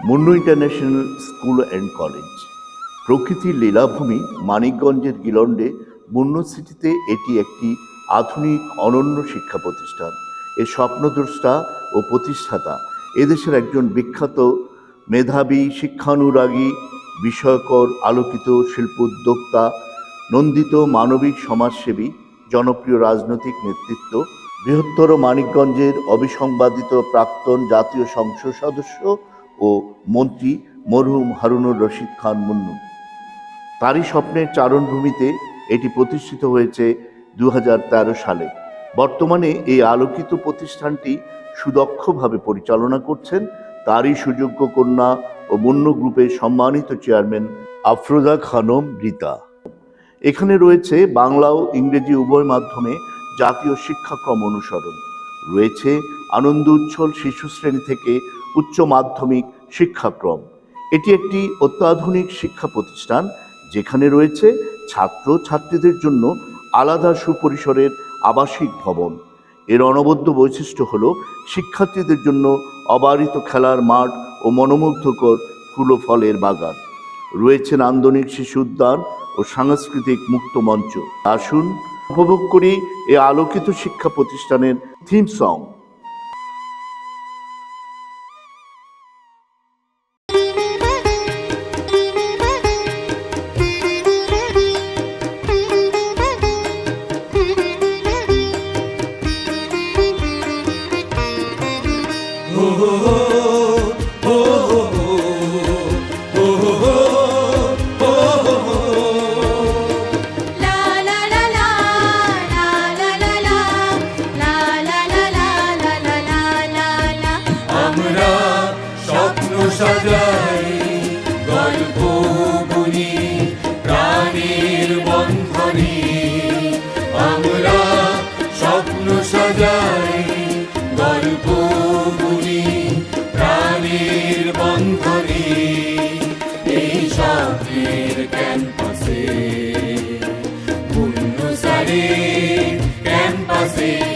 Munnu international school and college. প্রকৃতির লীলাভূমি মানিকগঞ্জের গিলন্ডে মুন্নু সিটিতে এটি একটি আধুনিক অনন্য শিক্ষা প্রতিষ্ঠান। এর স্বপ্নদ্রষ্টা ও প্রতিষ্ঠাতা এদেশের একজন বিখ্যাত মেধাবী, শিক্ষানুরাগী, বিষয়কর, আলোকিত শিল্প উদ্যোক্তা নন্দিত মানবিক সমাজসেবী, জনপ্রিয় রাজনৈতিক নেতৃত্ব, বৃহত্তর মানিকগঞ্জের অবিসংবাদিত প্রাক্তন জাতীয় সংসদ সদস্য ও মন্ত্রী মরহুম হারুনুর রশিদ খান মুন্নু। তারই স্বপ্নের চারণভূমিতে এটি প্রতিষ্ঠিত হয়েছে দু সালে। বর্তমানে এই আলোকিত প্রতিষ্ঠানটি সুদক্ষভাবে পরিচালনা করছেন তারই সুযোগ্য কন্যা ও মুন্নু গ্রুপের সম্মানিত চেয়ারম্যান আফরোজা খানম রীতা। এখানে রয়েছে বাংলা ও ইংরেজি উভয় মাধ্যমে জাতীয় শিক্ষাক্রম অনুসরণ। রয়েছে আনন্দ উচ্ছল শিশু শ্রেণি থেকে উচ্চ মাধ্যমিক শিক্ষাক্রম। এটি একটি অত্যাধুনিক শিক্ষা প্রতিষ্ঠান যেখানে রয়েছে ছাত্র ছাত্রীদের জন্য আলাদা সুপরিসরের আবাসিক ভবন। এর অনবদ্য বৈশিষ্ট্য হল শিক্ষার্থীদের জন্য অবারিত খেলার মাঠ ও মনোমুগ্ধকর ফুল ফলের বাগান। রয়েছে নান্দনিক শিশু উদ্যান ও সাংস্কৃতিক মুক্ত মঞ্চ। আসুন, উপভোগ করি এই আলোকিত শিক্ষা প্রতিষ্ঠানের থিম সং। বন্ধনে আমরা স্বপ্ন সাজাই গল্প বুনি প্রাণীর বন্ধনে এই স্বপ্নের ক্যাম্পাসে। পূর্ণ সারে ক্যাম্পাসে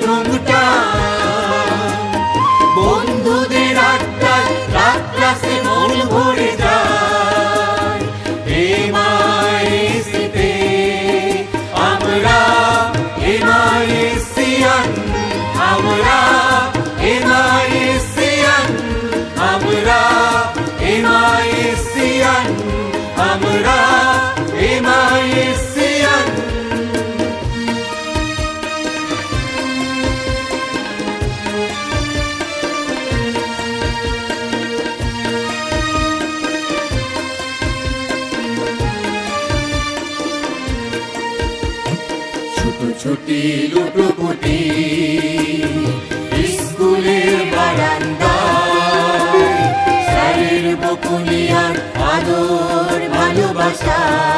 টুংটা বন্ধুদের আড্ডায় রাত ক্লাসে মন ভরে আমরা এমআইসিয়ান আমরা Star.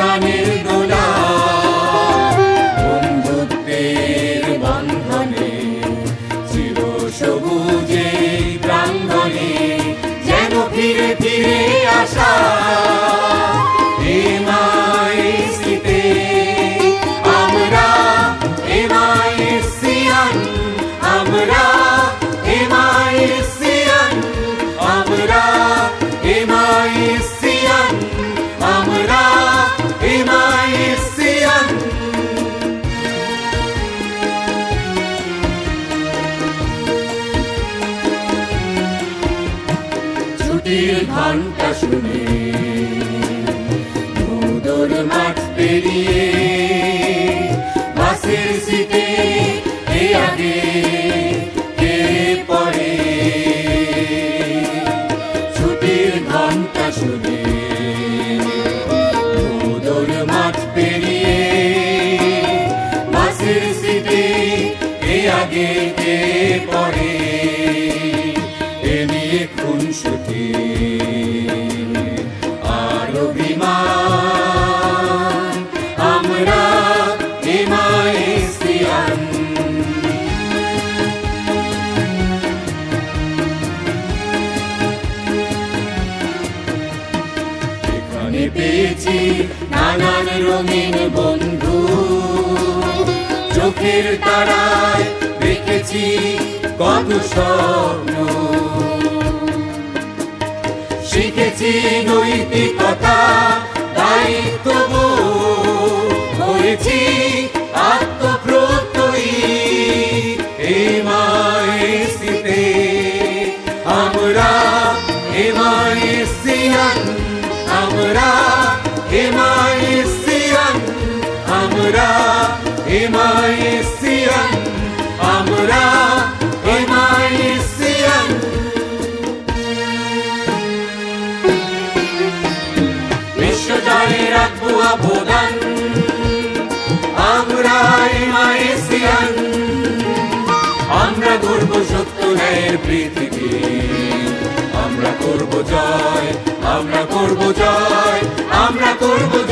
ফিরে ফিরে আসা। এমআইসিতে আমরা এমআইসিয়ান আমরা এমআইসিয়ান আমরা এমআইসিয়ান ঘণ্টা শুনে ভোদর মাঠ পেরিয়ে বাসের সিটে কে আগে কে পরে ছুটির ঘণ্টা শুনে পেয়েছি নানান রঙিন বন্ধু। চোখের তারায় দেখেছি কত স্বপ্ন। শিখেছি নৈতিকতা দায়িত্ব হয়েছি আমরা গর্ব সত্য ন্যায়ের পৃথিবী আমরা করব জয় আমরা করব জয় আমরা করব জয়।